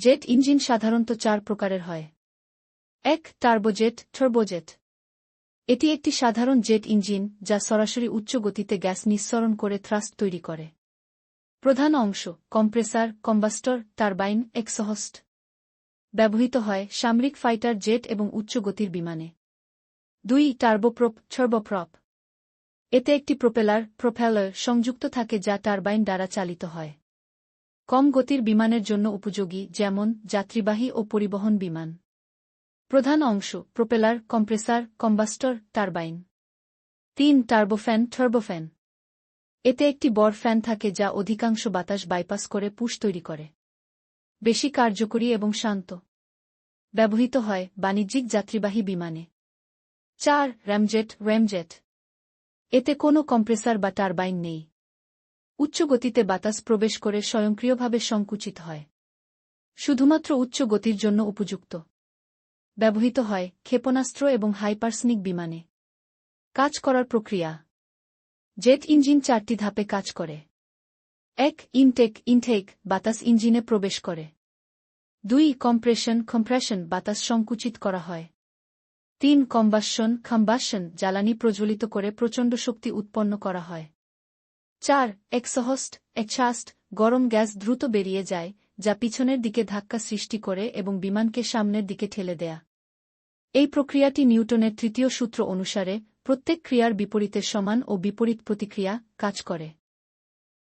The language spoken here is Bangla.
জেট ইঞ্জিন সাধারণত চার প্রকারের হয়। এক, টার্বোজেট টার্বোজেট এটি একটি সাধারণ জেট ইঞ্জিন যা সরাসরি উচ্চ গতিতে গ্যাস নিঃসরণ করে থ্রাস্ট তৈরি করে। প্রধান অংশ, কম্প্রেসার, কম্বাস্টর, টারবাইন, এক্সহস্ট। ব্যবহৃত হয় সামরিক ফাইটার জেট এবং উচ্চ গতির বিমানে। দুই, টার্বোপ্রপ ছর্বোপ্রপ এতে একটি প্রোপেলার প্রোপেলার সংযুক্ত থাকে যা টারবাইন দ্বারা চালিত হয়। কম গতির বিমানের জন্য উপযোগী, যেমন যাত্রীবাহী ও পরিবহন বিমান। প্রধান অংশ, প্রোপেলার, কম্প্রেসার, কম্বাস্টর, টারবাইন। তিন, টার্বোফ্যান টার্বোফ্যান। এতে একটি বড় ফ্যান থাকে যা অধিকাংশ বাতাস বাইপাস করে, পুশ তৈরি করে। বেশি কার্যকরী এবং শান্ত। ব্যবহৃত হয় বাণিজ্যিক যাত্রীবাহী বিমানে। চার, র্যামজেট র্যামজেট। এতে কোনো কম্প্রেসার বা টারবাইন নেই। উচ্চ গতিতে বাতাস প্রবেশ করে স্বয়ংক্রিয়ভাবে সংকুচিত হয়। শুধুমাত্র উচ্চ গতির জন্য উপযুক্ত। ব্যবহৃত হয় ক্ষেপণাস্ত্র এবং হাইপারসনিক বিমানে। কাজ করার প্রক্রিয়া। জেট ইঞ্জিন চারটি ধাপে কাজ করে। এক, ইনটেক ইনটেক, বাতাস ইঞ্জিনে প্রবেশ করে। দুই, কম্প্রেশন কম্প্রেশন, বাতাস সংকুচিত করা হয়। তিন, কম্বাসন কম্বাসন, জ্বালানি প্রজ্বলিত করে প্রচণ্ড শক্তি উৎপন্ন করা হয়। চার, এক্সহস্ট এক্সাস্ট গরম গ্যাস দ্রুত বেরিয়ে যায়, যা পিছনের দিকে ধাক্কা সৃষ্টি করে এবং বিমানকে সামনের দিকে ঠেলে দেয়া। এই প্রক্রিয়াটি নিউটনের তৃতীয় সূত্র অনুসারে প্রত্যেক ক্রিয়ার বিপরীতের সমান ও বিপরীত প্রতিক্রিয়া কাজ করে।